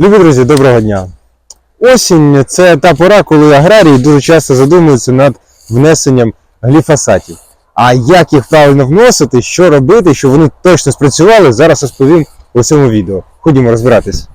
Любі друзі, доброго дня. Осінь це та пора, коли аграрії дуже часто задумуються над внесенням гліфосатів. А як їх правильно вносити, що робити, щоб вони точно спрацювали, зараз розповім у цьому відео. Ходімо розбиратись.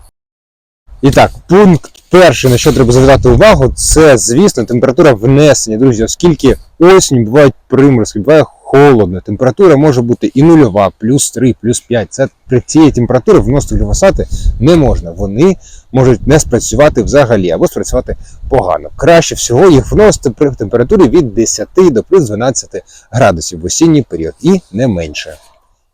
І так, пункт перший, на що треба звертати увагу, це, звісно, температура внесення, друзі, оскільки осінь бувають приморозки, буває холодно. Температура може бути і нульова, плюс 3, плюс 5. Це при цій температурі вносити гліфосати не можна. Вони можуть не спрацювати взагалі або спрацювати погано. Краще всього їх вносити при температурі від 10 до плюс 12 градусів в осінній період і не менше.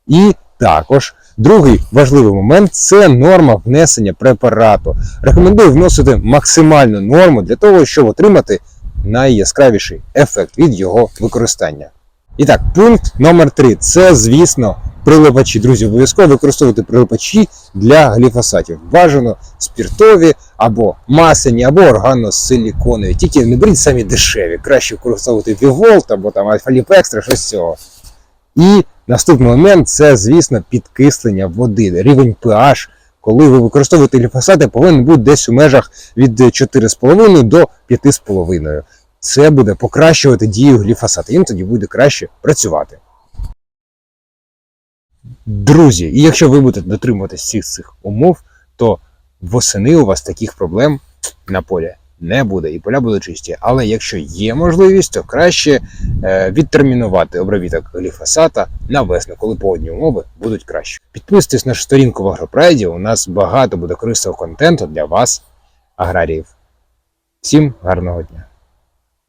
І також другий важливий момент це норма внесення препарату. Рекомендую вносити максимальну норму для того, щоб отримати найяскравіший ефект від його використання. І так, пункт номер 3 це, звісно, прилипачі. Друзі, обов'язково використовувати прилипачі для гліфосатів. Бажано спіртові або масляні, або органно-силіконові. Тільки не беріть самі дешеві. Краще використовувати Віволт або там Альфа-Ліп щось з цього. І наступний момент це, звісно, підкислення води, рівень pH. Коли ви використовуєте гліфосати, повинен бути десь у межах від 4,5 до 5,5. Це буде покращувати дію гліфосату. Їм тоді буде краще працювати. Друзі, і якщо ви будете дотримуватись всіх цих умов, то восени у вас таких проблем на полі не буде, і поля будуть чисті. Але якщо є можливість, то краще е, відтермінувати обробіток гліфосата на весну, коли погодні умови будуть кращі. Підписуйтесь на нашу сторінку в Агропрайді, у нас багато буде корисного контенту для вас, аграріїв. Всім гарного дня!